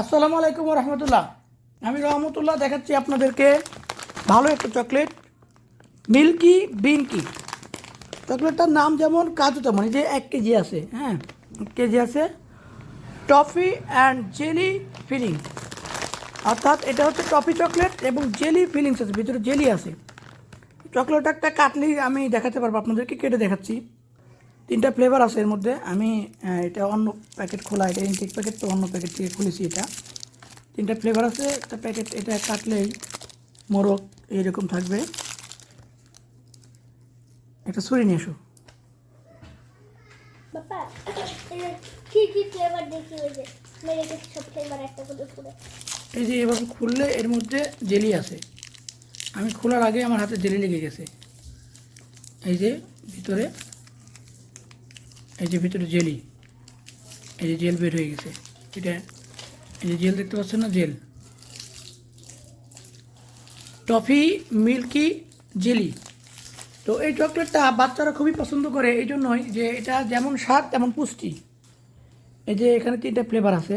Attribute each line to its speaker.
Speaker 1: আসসালামু আলাইকুম রহমতুল্লাহ আমি রহমতুল্লাহ দেখাচ্ছি আপনাদেরকে ভালো একটা চকলেট, মিল্কি বিনকি চকলেটটার নাম যেমন কাজু তেমন যে এক কেজি আছে হ্যাঁ এক কেজি আছে। Toffee and jelly filling. অর্থাৎ এটা হচ্ছে টফি চকলেট এবং জেলি ফিলিংস আছে, ভিতরে জেলি আছে। চকলেটটা একটা কাটলেই আমি দেখাতে পারব, আপনাদেরকে কেটে দেখাচ্ছি। তিনটা ফ্লেভার আছে এর মধ্যে। আমি এটা অন্য প্যাকেট খোলা এটা ইনটেক প্যাকেট তো অন্য প্যাকেট থেকে খুলেছি এটা। তিনটা ফ্লেভার আছে একটা প্যাকেট এটা কাটলেই মোরগ এইরকম থাকবে। একটা ছুরি নিয়ে এসো। এই যে এভাবে খুললে এর মধ্যে জেলি আছে। আমি খোলার আগে আমার হাতে জেলি লেগে গেছে। এই যে ভিতরে এই যে ভিতরে জেলি, এই যে জেল বের হয়ে গেছে। এটা, এই যে জেল দেখতে পাচ্ছেন না? জেল। Toffee, milky, jelly. তো এই চকলেটটা বাচ্চারা খুবই পছন্দ করে, এই জন্যই যে এটা যেমন স্বাদ তেমন পুষ্টি। এই যে এখানে তিনটা ফ্লেভার আছে।